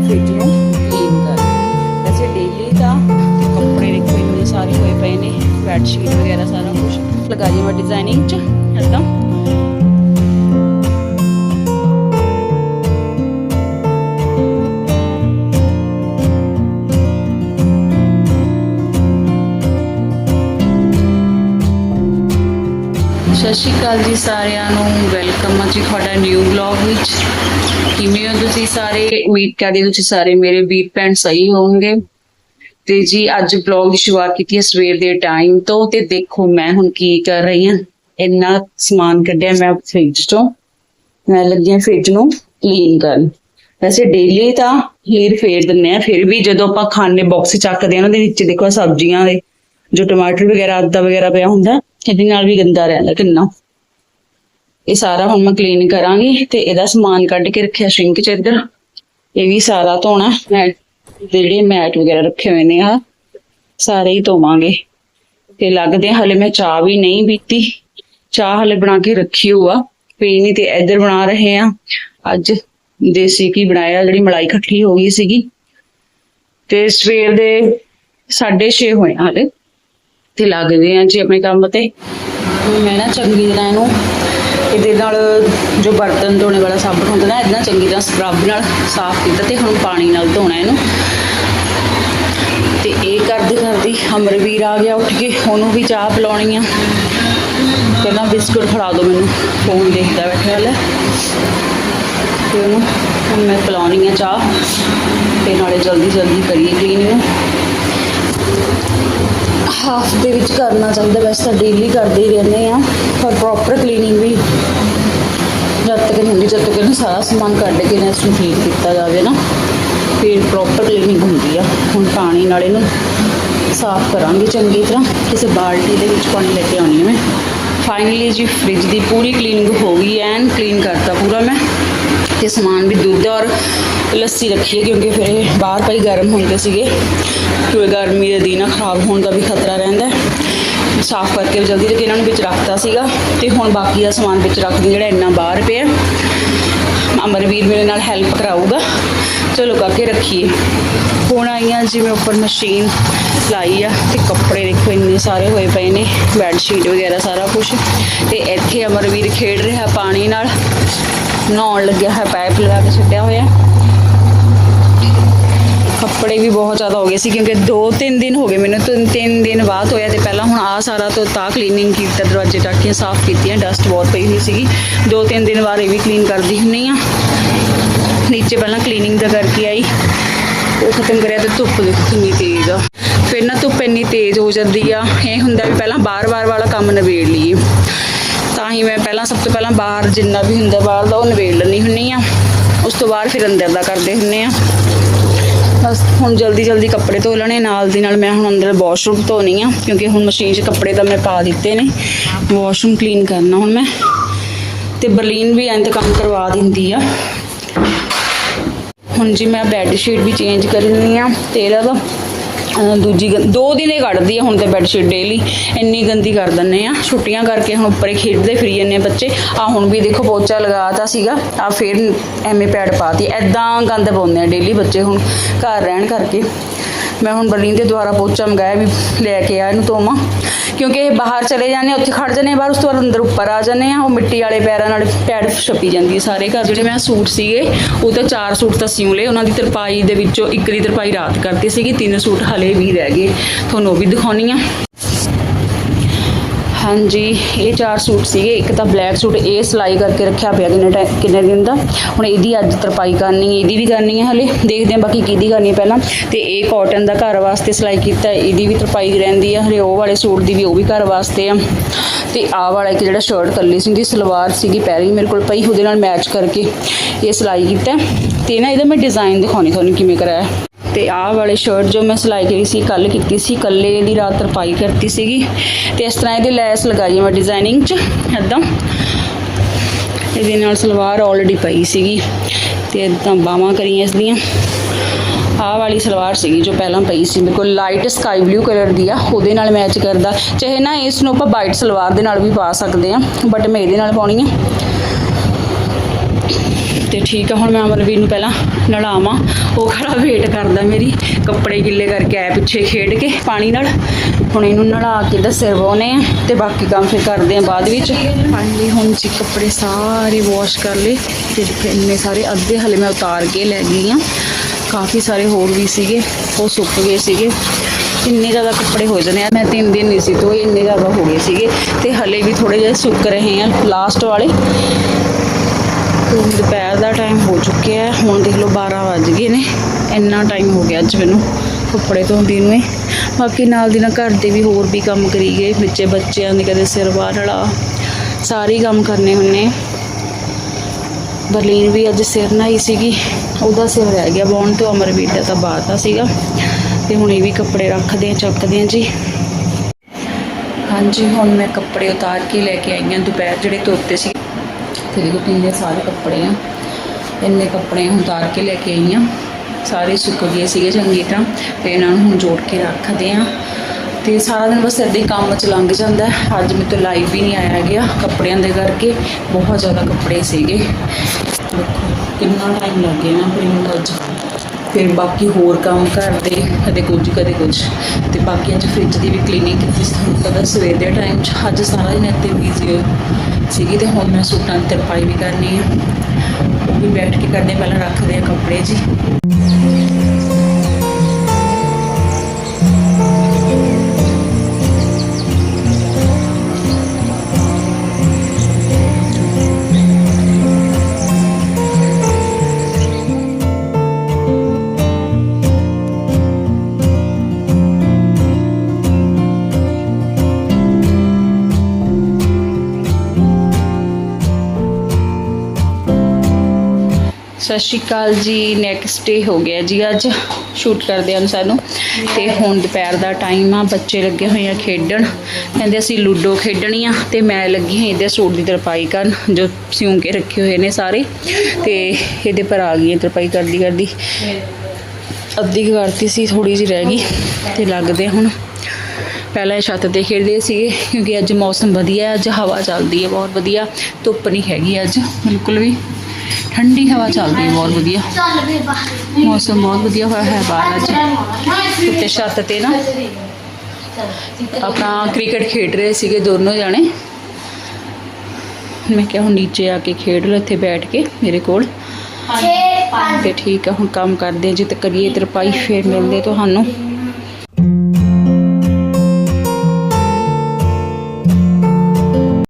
Fridge ਨੂੰ clean ਕਰ ਵੈਸੇ ਡੇਲੀ ਤਾਂ ਕੱਪੜੇ ਦੇਖੋ, ਇੰਨੇ ਸਾਰੇ ਹੋਏ ਪਏ ਨੇ ਬੈੱਡ ਸ਼ੀਟ ਵਗੈਰਾ ਸਾਰਾ ਕੁਝ ਲਗਾਈ ਮੈਂ ਡਿਜ਼ਾਈਨਿੰਗ ਚ ਇੱਦਾਂ ਸਤਿ ਸ਼੍ਰੀ ਅਕਾਲ ਜੀ ਸਾਰਿਆਂ ਨੂੰ। ਵੈਲਕਮ ਆ ਜੀ ਤੁਹਾਡਾ ਨਿਊ ਵਲੌਗ ਵਿੱਚ। ਕਿਵੇਂ ਹੋ ਤੁਸੀਂ ਸਾਰੇ? ਉਮੀਦ ਕਰਦੇ ਹਾਂ ਤੁਸੀਂ ਸਾਰੇ ਮੇਰੇ ਵੀਰ ਭੈਣ ਸਹੀ ਹੋਵੋਗੇ। ਤੇ ਜੀ ਅੱਜ ਵਲੌਗ ਦੀ ਸ਼ੁਰੂਆਤ ਕੀਤੀ ਹੈ ਸਵੇਰ ਦੇ ਟਾਈਮ ਤੋਂ ਤੇ ਦੇਖੋ ਮੈਂ ਹੁਣ ਕੀ ਕਰ ਰਹੀ ਹਾਂ। ਇੰਨਾ ਸਮਾਨ ਕੱਢਿਆ ਮੈਂ ਫ੍ਰਿਜ ਤੋਂ ਮੈਂ ਲੱਗੀ ਹਾਂ ਫ੍ਰਿਜ ਨੂੰ ਕਲੀਨ ਕਰਨ। ਵੈਸੇ ਡੇਲੀ ਤਾਂ ਲੀਰ ਫੇਰ ਦਿੰਨੇ ਆ ਫਿਰ ਵੀ ਜਦੋਂ ਆਪਾਂ ਖਾਣੇ ਬਾਕਸ ਚੱਕਦੇ ਆ ਉਹਨਾਂ ਦੇ ਵਿੱਚ ਦੇਖੋ ਸਬਜ਼ੀਆਂ ਦੇ, ਜੋ ਟਮਾਟਰ ਵਗੈਰਾ ਆਦਾ ਵਗੈਰਾ ਪਿਆ ਹੁੰਦਾ। ਇਹਦੇ ਨਾਲ ਵੀ ਗੰਦਾ ਰਹਿੰਦਾ ਕਿੰਨਾ। ਇਹ ਸਾਰਾ ਹੁਣ ਮੈਂ ਕਲੀਨ ਕਰਾਂਗੀ ਤੇ ਇਹਦਾ ਸਮਾਨ ਕੱਢ ਕੇ ਰੱਖਿਆ ਸ਼ਿੰਕ ਚ ਇੱਧਰ। ਇਹ ਵੀ ਸਾਰਾ ਧੋਣਾ ਮੈਟ ਜਿਹੜੇ ਮੈਟ ਵਗੈਰਾ ਰੱਖੇ ਹੋਏ ਨੇ ਆ ਸਾਰੇ ਹੀ ਧੋਵਾਂਗੇ। ਤੇ ਲੱਗਦੇ ਆ, ਹਲੇ ਮੈਂ ਚਾਹ ਵੀ ਨਹੀਂ ਪੀਤੀ। ਚਾਹ ਹਲੇ ਬਣਾ ਕੇ ਰੱਖੀ ਹੋਆ ਪੀਣੀ ਤੇ ਇੱਧਰ ਬਣਾ ਰਹੇ ਆ। ਅੱਜ ਦੇਸੀ ਕੀ ਬਣਾਇਆ ਜਿਹੜੀ ਮਲਾਈ ਇਕੱਠੀ ਹੋ ਗਈ ਸੀਗੀ। ਤੇ ਸਵੇਰ ਦੇ 6:30 ਹੋਏ ਆ ਹਲੇ। ਤੇ ਗਏ ਆ ਜੀ ਆਪਣੇ ਕੰਮ ਤੇ। ਮੈਂ ਨਾ ਚੰਗੀ ਤਰ੍ਹਾਂ ਇਹਨੂੰ ਇਹਦੇ ਨਾਲ ਜੋ ਬਰਤਨ ਧੋਣੇ ਵਾਲਾ ਸਾਬਣ ਹੁੰਦਾ ਨਾ, ਇਹਦੇ ਨਾਲ ਚੰਗੀ ਤਰ੍ਹਾਂ ਸਕਰਬ ਨਾਲ ਸਾਫ਼ ਕੀਤਾ ਤੇ ਹੁਣ ਪਾਣੀ ਨਾਲ ਧੋਣਾ ਇਹਨੂੰ। ਤੇ ਇਹ ਕਰਦੀ ਕਰਦੀ ਅਮਰਵੀਰ ਆ ਗਿਆ ਉੱਠ ਕੇ, ਉਹਨੂੰ ਵੀ ਚਾਹ ਪਿਲਾਉਣੀ ਆ। ਕਹਿੰਦਾ ਬਿਸਕੁਟ ਫੜਾ ਦਿਓ ਮੈਨੂੰ, ਫੋਨ ਦੇਖਦਾ ਬੈਠਾ ਹਾਲੇ ਤੇ ਉਹਨੂੰ, ਹੁਣ ਮੈਂ ਪਿਲਾਉਣੀ ਆ ਚਾਹ, ਤੇ ਨਾਲੇ ਜਲਦੀ ਜਲਦੀ ਕਰੀਏ ਕਲੀਨ ਨੂੰ ਹਾਫ ਦੇ ਵਿੱਚ ਕਰਨਾ ਚਾਹੀਦਾ, ਵੈਸੇ ਤਾਂ ਡੇਲੀ ਕਰਦੇ ਹੀ ਰਹਿੰਦੇ ਆ ਪਰ ਪ੍ਰੋਪਰ ਕਲੀਨਿੰਗ ਵੀ ਜਦ ਤੱਕ ਨਹੀਂ ਹੁੰਦੀ, ਜਦ ਤੱਕ ਇਹਨੂੰ ਸਾਰਾ ਸਮਾਨ ਕੱਢ ਕੇ ਨਾ ਇਸਨੂੰ ਕਲੀਨ ਕੀਤਾ ਜਾਵੇ ਨਾ, ਫਿਰ ਪ੍ਰੋਪਰ ਕਲੀਨਿੰਗ ਹੁੰਦੀ ਆ। ਹੁਣ ਪਾਣੀ ਨਾਲ ਇਹਨੂੰ ਸਾਫ਼ ਕਰਾਂਗੇ ਚੰਗੀ ਤਰ੍ਹਾਂ, ਕਿਸੇ ਬਾਲਟੀ ਦੇ ਵਿੱਚ ਪਾਣੀ ਲੈ ਕੇ ਆਉਣੀ ਹੈ ਮੈਂ। ਫਾਈਨਲੀ ਜੀ ਫ੍ਰਿਜ ਦੀ ਪੂਰੀ ਕਲੀਨਿੰਗ ਹੋ ਗਈ ਐਨ ਕਲੀਨ ਕਰਤਾ ਪੂਰਾ ਮੈਂ। ਤੇ ਸਮਾਨ ਵੀ ਦੁੱਧ ਔਰ ਲੱਸੀ ਰੱਖੀਏ ਕਿਉਂਕਿ ਫਿਰ ਇਹ ਬਾਹਰ ਪਈ ਗਰਮ ਹੁੰਦੇ ਸੀਗੇ। ਕਿਉਂਕਿ ਗਰਮੀ ਦੇ ਦਿਨ ਆ, ਖਰਾਬ ਹੋਣ ਦਾ ਵੀ ਖਤਰਾ ਰਹਿੰਦਾ ਹੈ। ਸਾਫ਼ ਕਰਕੇ ਜਲਦੀ ਤੇ ਇਹਨਾਂ ਨੂੰ ਵਿੱਚ ਰੱਖਤਾ ਸੀਗਾ ਤੇ ਹੁਣ ਬਾਕੀ ਦਾ ਸਮਾਨ ਵਿੱਚ ਰੱਖਦੀ ਜਿਹੜਾ ਇੰਨਾ ਬਾਹਰ ਪਿਆ। ਅਮਰਵੀਰ ਮੇਰੇ ਨਾਲ ਹੈਲਪ ਕਰਾਊਗਾ। ਚਲੋ ਕਾਕੇ ਰੱਖੀਏ। ਹੁਣ ਆਈਆਂ ਜਿਵੇਂ ਉੱਪਰ ਮਸ਼ੀਨ ਲਾਈ ਆ ਤੇ ਕੱਪੜੇ ਦੇਖੋ ਇੰਨੇ ਸਾਰੇ ਹੋਏ ਪਏ ਨੇ ਬੈੱਡ ਸ਼ੀਟ ਵਗੈਰਾ ਸਾਰਾ ਕੁਝ ਤੇ ਇੱਥੇ ਅਮਰਵੀਰ ਖੇਡ ਰਿਹਾ ਪਾਣੀ ਨਾਲ। ਨਹਾਉਣ ਲੱਗਿਆ ਹੈ ਪਾਈਪ ਲਗਾ ਕੇ ਛੱਡਿਆ ਹੋਇਆ। ਕੱਪੜੇ ਵੀ ਬਹੁਤ ਜ਼ਿਆਦਾ ਹੋ ਗਏ ਸੀ, ਕਿਉਂਕਿ 2-3 ਦਿਨ ਹੋ ਗਏ ਮੈਨੂੰ, ਤਿੰਨ ਤਿੰਨ ਦਿਨ ਬਾਅਦ ਹੋਇਆ ਤੇ ਪਹਿਲਾਂ ਹੁਣ ਆ ਸਾਰਾ ਤੋਂ ਤਾਂ ਕਲੀਨਿੰਗ ਕੀਤਾ, ਦਰਵਾਜ਼ੇ ਟਾਕੀਆਂ ਸਾਫ਼ ਕੀਤੀਆਂ ਡਸਟ ਬਹੁਤ ਪਈ ਹੋਈ ਸੀਗੀ। 2-3 ਦਿਨ ਬਾਅਦ ਇਹ ਵੀ ਕਲੀਨ ਕਰਦੀ ਹੁੰਨੀ ਆ ਨੀਚੇ ਪਹਿਲਾਂ ਕਲੀਨਿੰਗ ਦਾ ਕਰਕੇ ਆਈ। ਉਹ ਖਤਮ ਕਰਿਆ ਤੇ ਧੁੱਪ ਦੇਖੋ ਕਿੰਨੀ ਤੇਜ਼ ਆ। ਫਿਰ ਨਾ ਧੁੱਪ ਇੰਨੀ ਤੇਜ਼ ਹੋ ਜਾਂਦੀ ਆ, ਇਹ ਹੁੰਦਾ ਵੀ ਪਹਿਲਾਂ ਬਾਰ-ਬਾਰ ਵਾਲਾ ਕੰਮ ਨਿਬੇੜ ਲਈਏ। ਤਾਂ ਹੀ ਮੈਂ ਪਹਿਲਾਂ ਸਭ ਤੋਂ ਪਹਿਲਾਂ ਬਾਹਰ ਜਿੰਨਾ ਵੀ ਹੁੰਦਾ ਬਾਹਰ ਦਾ ਉਹ ਨਿਬੇੜ ਲੈਣੀ ਹੁੰਨੀ ਆ। ਉਸ ਤੋਂ ਬਾਅਦ ਫਿਰ ਅੰਦਰ ਦਾ ਕਰਦੇ ਹੁੰਨੇ ਆ। ਬਸ ਹੁਣ ਜਲਦੀ ਜਲਦੀ ਕੱਪੜੇ ਧੋ ਲੈਣੇ, ਨਾਲ ਦੀ ਨਾਲ ਮੈਂ ਹੁਣ ਅੰਦਰ ਵਾਸ਼ਰੂਮ ਧੋਣੀ ਆ, ਕਿਉਂਕਿ ਹੁਣ ਮਸ਼ੀਨ 'ਚ ਕੱਪੜੇ ਤਾਂ ਮੈਂ ਪਾ ਦਿੱਤੇ ਨੇ। ਵਾਸ਼ਰੂਮ ਕਲੀਨ ਕਰਨਾ ਹੁਣ ਮੈਂ। ਤੇ ਬਰਲੀਨ ਵੀ ਐਂ ਤਾਂ ਕੰਮ ਕਰਵਾ ਦਿੰਦੀ ਆ। ਹੁਣ ਜੀ ਮੈਂ ਬੈੱਡ ਸ਼ੀਟ ਵੀ ਚੇਂਜ ਕਰਨੀ ਆ, ਤੇ ਇਹਦਾ ਤਾਂ ਅਹ ਦੂਜੀ ਗੰ- ਦੋ ਦਿਨ ਇਹ ਕੱਢਦੀ ਆ ਹੁਣ ਤੇ ਬੈੱਡਸ਼ੀਟ ਡੇਲੀ ਇੰਨੀ ਗੰਦੀ ਕਰ ਦਿੰਨੇ ਆ। ਛੁੱਟੀਆਂ ਕਰਕੇ ਹੁਣ ਉੱਪਰੇ ਖੇਡਦੇ ਫਿਰੀ ਜਾਂਦੇ ਆ ਬੱਚੇ। ਆ ਹੁਣ ਵੀ ਦੇਖੋ ਪੋਚਾ ਲਗਾਤਾ ਸੀਗਾ। ਆ ਫਿਰ ਐਵੇਂ ਪੈਡ ਪਾਤੀ। ਐਦਾਂ ਗੰਦ ਪਾਉਂਦੇ ਆ ਡੇਲੀ ਬੱਚੇ ਹੁਣ ਘਰ ਰਹਿਣ ਕਰਕੇ। ਮੈਂ ਹੁਣ ਬਰਲੀਨ ਦੇ ਦੁਆਰਾ ਪੋਚਾ ਮੰਗਾਇਆ ਵੀ ਲੈ ਕੇ ਆ ਇਹਨੂੰ ਧੋਵਾਂ ਕਿਉਂਕਿ ਇਹ ਬਾਹਰ ਚਲੇ ਜਾਂਦੇ ਆ, ਉੱਥੇ ਖੜ ਜਾਂਦੇ ਆ ਬਾਹਰ ਉਸ ਤੋਂ ਬਾਅਦ ਅੰਦਰ ਉੱਪਰ ਆ ਜਾਂਦੇ ਆ ਉਹ ਮਿੱਟੀ ਵਾਲੇ ਪੈਰਾਂ ਨਾਲ ਪੈੜ ਛਪੀ ਜਾਂਦੀ ਹੈ ਸਾਰੇ ਘਰ। ਜਿਹੜੇ ਮੈਂ ਸੂਟ ਸੀਗੇ ਉਹ ਤਾਂ ਚਾਰ ਸੂਟ ਤਾਂ ਸਿਉਂ ਲਏ ਉਹਨਾਂ ਦੀ ਤਰਪਾਈ ਦੇ ਵਿੱਚੋਂ ਇੱਕ ਦੀ ਤਰਪਾਈ ਰਾਤ ਕਰਤੀ ਸੀਗੀ ਤਿੰਨ ਸੂਟ ਹਲੇ ਵੀ ਰਹਿ ਗਏ। ਤੁਹਾਨੂੰ ਉਹ ਵੀ ਦਿਖਾਉਣੀ ਆ। ਹਾਂਜੀ, ਇਹ ਚਾਰ ਸੂਟ ਸੀਗੇ, ਇੱਕ ਤਾਂ ਬਲੈਕ ਸੂਟ, ਇਹ ਸਿਲਾਈ ਕਰਕੇ ਰੱਖਿਆ ਪਿਆ ਕਿੰਨੇ ਟਾਈਮ ਕਿੰਨੇ ਦਿਨ ਦਾ। ਹੁਣ ਇਹਦੀ ਅੱਜ ਤਰਪਾਈ ਕਰਨੀ ਇਹਦੀ ਵੀ ਕਰਨੀ ਹੈ ਹਲੇ। ਦੇਖਦੇ ਹਾਂ ਬਾਕੀ ਕਿਹਦੀ ਕਰਨੀ ਹੈ ਪਹਿਲਾਂ। ਤੇ ਇਹ ਕਾਟਨ ਦਾ ਘਰ ਵਾਸਤੇ ਸਿਲਾਈ ਕੀਤਾ ਇਹਦੀ ਵੀ ਤਰਪਾਈ ਰਹਿੰਦੀ ਹੈ। ਹਲੇ ਉਹ ਵਾਲੇ ਸੂਟ ਦੀ ਵੀ ਉਹ ਵੀ ਘਰ ਵਾਸਤੇ ਆ। ਤੇ ਆਹ ਵਾਲਾ ਇੱਕ ਜਿਹੜਾ ਸ਼ਰਟ ਕੱਲੀ ਸੀਗੀ ਸਲਵਾਰ ਸੀਗੀ, ਪੈਰੀ ਮੇਰੇ ਕੋਲ ਪਈ, ਉਹਦੇ ਨਾਲ ਮੈਚ ਕਰਕੇ ਇਹ ਸਿਲਾਈ ਕੀਤਾ ਹੈ। ਤੇ ਨਾ ਇਹਦਾ ਮੈਂ ਡਿਜ਼ਾਈਨ ਦਿਖਾਉਣੀ, ਤੁਹਾਨੂੰ ਕਿਵੇਂ ਕਰਾਇਆ। ਤੇ ਆਹ ਵਾਲੇ ਸ਼ਰਟ ਜੋ ਮੈਂ ਸਿਲਾਈ ਕਰੀ ਸੀ ਕੱਲ ਕੀਤੀ ਸੀ, ਕੱਲੇ ਦੀ ਰਾਤ ਤਰਪਾਈ ਕਰਤੀ ਸੀਗੀ। ਤੇ ਇਸ ਤਰ੍ਹਾਂ ਇਹਦੇ ਲੈਸ ਲਗਾਈ ਹੈ ਮੈਂ ਡਿਜ਼ਾਈਨਿੰਗ 'ਚ ਐਦਾਂ ਇਹਦੇ ਨਾਲ ਸਲਵਾਰ ਆਲਰੇਡੀ ਪਈ ਸੀਗੀ, ਤੇ ਇਦਾਂ ਬਾਹਾਂ ਕਰੀਆਂ ਇਸ ਦੀਆਂ ਆਹ ਵਾਲੀ ਸਲਵਾਰ ਸੀਗੀ ਜੋ ਪਹਿਲਾਂ ਪਈ ਸੀ, ਮੇਰੇ ਕੋਲ ਲਾਈਟ ਸਕਾਈ ਬਲੂ ਕਲਰ ਦੀ ਆ, ਉਹਦੇ ਨਾਲ ਮੈਚ ਕਰਦਾ। ਚਾਹੇ ਨਾ ਇਸ ਨੂੰ ਆਪਾਂ ਵਾਈਟ ਸਲਵਾਰ ਦੇ ਨਾਲ ਵੀ ਪਾ ਸਕਦੇ ਆ ਬਟ ਮੈਂ ਇਹਦੇ ਨਾਲ ਪਾਉਣੀ ਆ। ਤੇ ਠੀਕ ਆ, ਹੁਣ ਮੈਂ ਅਮਰਵੀਰ ਨੂੰ ਪਹਿਲਾਂ ਨਲਾਵਾਂ। ਉਹ ਖੜਾ ਵੇਟ ਕਰਦਾ ਮੇਰੀ, ਕੱਪੜੇ ਗਿੱਲੇ ਕਰਕੇ ਆਇਆ ਪਿੱਛੇ ਖੇਡ ਕੇ ਪਾਣੀ ਨਾਲ। ਹੁਣ ਇਹਨੂੰ ਨਲਾ ਕੇ ਦਾ ਸਿਰ ਵਾਉਨੇ ਆ ਤੇ ਬਾਕੀ ਕੰਮ ਫਿਰ ਕਰਦੇ ਆ ਬਾਅਦ ਵਿੱਚ। ਫਾਈਨਲੀ ਹੁਣ ਜੀ ਕੱਪੜੇ ਸਾਰੇ ਵਾਸ਼ ਕਰ ਲਏ ਤੇ ਫਿਰ ਇੰਨੇ ਸਾਰੇ ਅੱਧੇ ਹਲੇ ਮੈਂ ਉਤਾਰ ਕੇ ਲੈ ਗਈ ਆ। ਕਾਫੀ ਸਾਰੇ ਹੋਰ ਵੀ ਸੀਗੇ, ਉਹ ਸੁੱਕ ਗਏ ਸੀਗੇ। ਇੰਨੇ ਜ਼ਿਆਦਾ ਕੱਪੜੇ ਹੋ ਜਾਂਦੇ ਆ, ਮੈਂ ਤਿੰਨ ਦਿਨ ਨਹੀਂ ਸੀ ਧੋਏ, ਇੰਨੇ ਜ਼ਿਆਦਾ ਹੋ ਗਏ ਸੀਗੇ। ਤੇ ਹਲੇ ਵੀ ਥੋੜੇ ਜਿਹੇ ਸੁੱਕ ਰਹੇ ਆ ਲਾਸਟ ਵਾਲੇ। ਤੇ ਦੁਪਹਿਰ ਦਾ ਟਾਈਮ ਹੋ ਚੁੱਕਿਆ ਹੈ। ਹੁਣ ਦੇਖ ਲਓ 12 ਵੱਜ ਗਏ ਨੇ। ਇੰਨਾ ਟਾਈਮ ਹੋ ਗਿਆ ਅੱਜ ਮੈਨੂੰ ਕੱਪੜੇ ਧੋਂਦੀ ਨੂੰ ਹੀ ਬਾਕੀ ਨਾਲ ਦੀ ਨਾਲ ਘਰ ਦੇ ਵੀ ਹੋਰ ਵੀ ਕੰਮ ਕਰੀ ਗਏ। ਵਿੱਚੇ ਬੱਚਿਆਂ ਦੇ ਕਦੇ ਸਿਰ ਬਾਹਰ ਵਾਲਾ ਸਾਰੇ ਕੰਮ ਕਰਨੇ ਹੁੰਨੇ। ਬਰਲੀਨ ਵੀ ਅੱਜ ਸਿਰ ਨਹਾਈ ਸੀਗੀ। ਉਹਦਾ ਸਿਰ ਰਹਿ ਗਿਆ ਬੌਣ ਤੋਂ। ਅਮਰਵੀਰ ਦਾ ਤਾਂ ਬਾਹਰ ਦਾ ਸੀਗਾ। ਤੇ ਹੁਣ ਇਹ ਵੀ ਕੱਪੜੇ ਰੱਖਦੇ ਆ, ਚੱਕਦੇ ਆ ਜੀ। ਹਾਂਜੀ, ਹੁਣ ਮੈਂ ਕੱਪੜੇ ਉਤਾਰ ਕੇ ਲੈ ਕੇ ਆਈ ਹਾਂ। ਦੁਪਹਿਰ ਜਿਹੜੇ ਧੋਤੇ ਸੀ। ਤੇ ਦੇਖੋ ਕਿੰਨੇ ਸਾਰੇ ਕੱਪੜੇ ਆ। ਇੰਨੇ ਕੱਪੜੇ ਹੁਣ ਉਤਾਰ ਕੇ ਲੈ ਕੇ ਆਈ ਹਾਂ ਸਾਰੇ ਸੁੱਕ ਗਏ ਸੀਗੇ ਚੰਗੀ ਤਰ੍ਹਾਂ ਤੇ ਇਹਨਾਂ ਨੂੰ ਹੁਣ ਜੋੜ ਕੇ ਰੱਖਦੇ ਆ। ਤੇ ਸਾਰਾ ਦਿਨ ਬਸ ਏਦਾਂ ਹੀ ਕੰਮ ਚ ਲੰਘ ਜਾਂਦਾ ਅੱਜ ਮੇਰੇ ਤੋਂ ਲਾਈਵ ਵੀ ਨਹੀਂ ਆਇਆ ਗਿਆ ਕੱਪੜਿਆਂ ਦੇ ਕਰਕੇ। ਬਹੁਤ ਜ਼ਿਆਦਾ ਕੱਪੜੇ ਸੀਗੇ। ਦੇਖੋ, ਕਿੰਨਾ ਟਾਈਮ ਲੱਗ ਗਿਆ ਨਾ ਫਿਰ ਅੱਜ। ਫਿਰ ਬਾਕੀ ਹੋਰ ਕੰਮ ਘਰ ਦੇ, ਕਦੇ ਕੁਝ ਕਦੇ ਕੁਝ। ਤੇ ਬਾਕੀ ਅੱਜ ਫ੍ਰਿਜ ਦੀ ਵੀ ਕਲੀਨਿੰਗ ਕੀਤੀ ਸੀ ਤੁਹਾਨੂੰ ਪਤਾ ਸਵੇਰ ਦੇ ਟਾਈਮ 'ਚ, ਅੱਜ ਸਾਰਾ ਦਿਨ ਇੱਥੇ ਬਿਜ਼ੀ ਸੀਗੀ ਤੇ ਹੁਣ ਮੈਂ ਸੂਟਾਂ ਦੀ ਤਰਪਾਈ ਵੀ ਕਰਨੀ ਹੈ ਉਹ ਵੀ ਬੈਠ ਕੇ ਕਰਦੇ ਪਹਿਲਾਂ ਰੱਖਦੇ ਆ ਕੱਪੜੇ ਜੀ। ਸਤਿ ਸ਼੍ਰੀ ਅਕਾਲ ਜੀ ਨੈਕਸਟ ਡੇ ਹੋ ਗਿਆ ਜੀ ਅੱਜ ਸ਼ੂਟ ਕਰਦੇ ਹਨ ਸਾਨੂੰ। ਤੇ ਹੁਣ ਦੁਪਹਿਰ ਦਾ ਟਾਈਮ ਆ, ਬੱਚੇ ਲੱਗੇ ਹੋਏ ਆ ਖੇਡਣ। ਕਹਿੰਦੇ ਅਸੀਂ ਲੂਡੋ ਖੇਡਣੀ ਆ ਤੇ ਮੈਂ ਲੱਗੀ ਹਾਂ ਇਹਦੇ ਸੂਟ ਦੀ ਤਰਪਾਈ ਕਰਨ, ਜੋ ਸਿਉਂ ਕੇ ਰੱਖੇ ਹੋਏ ਨੇ ਸਾਰੇ। ਤੇ ਇਹਦੇ ਪਰ ਆ ਗਈ ਹਾਂ ਤਰਪਾਈ ਕਰਦੀ ਕਰਦੀ। ਅੱਧੀ ਕੁ ਕਰਤੀ ਸੀ ਥੋੜੀ ਜਿਹੀ ਰਹਿ ਗਈ ਤੇ ਲੱਗਦੇ ਹੁਣ। ਪਹਿਲਾਂ ਇਹ ਛੱਤ ਤੇ ਖੇਡਦੇ ਸੀਗੇ, ਕਿਉਂਕਿ ਅੱਜ ਮੌਸਮ ਵਧੀਆ ਹੈ, ਅੱਜ ਹਵਾ ਚੱਲਦੀ ਹੈ, ਬਹੁਤ ਵਧੀਆ। ਧੁੱਪ ਨਹੀਂ ਹੈਗੀ ਅੱਜ, ਬਿਲਕੁਲ ਵੀ। ਠੰਡੀ ਹਵਾ ਚੱਲਦੀ ਬਹੁਤ ਵਧੀਆ। ਮੌਸਮ ਬਹੁਤ ਵਧੀਆ ਹੋਇਆ ਹੈ ਬਾਹਰ ਅੱਜ। ਤੇ ਛੱਤ ਤੇ ਨਾ। ਆਪਣਾ ਕ੍ਰਿਕਟ ਖੇਡ ਰਹੇ ਸੀਗੇ ਦੋਨੋਂ ਜਾਣੇ। ਮੈਂ ਕਿਹਾ ਹੁਣ ਨੀਚੇ ਆ ਕੇ ਖੇਡ ਲਓ ਇੱਥੇ ਬੈਠ ਕੇ ਮੇਰੇ ਕੋਲ। ਤੇ ਠੀਕ ਆ ਹੁਣ ਕੰਮ ਕਰਦੇ ਜੀ ਤੇ ਕਰੀਏ ਤਰਪਾਈ ਫੇਰ ਮਿਲਦੇ ਤੁਹਾਨੂੰ।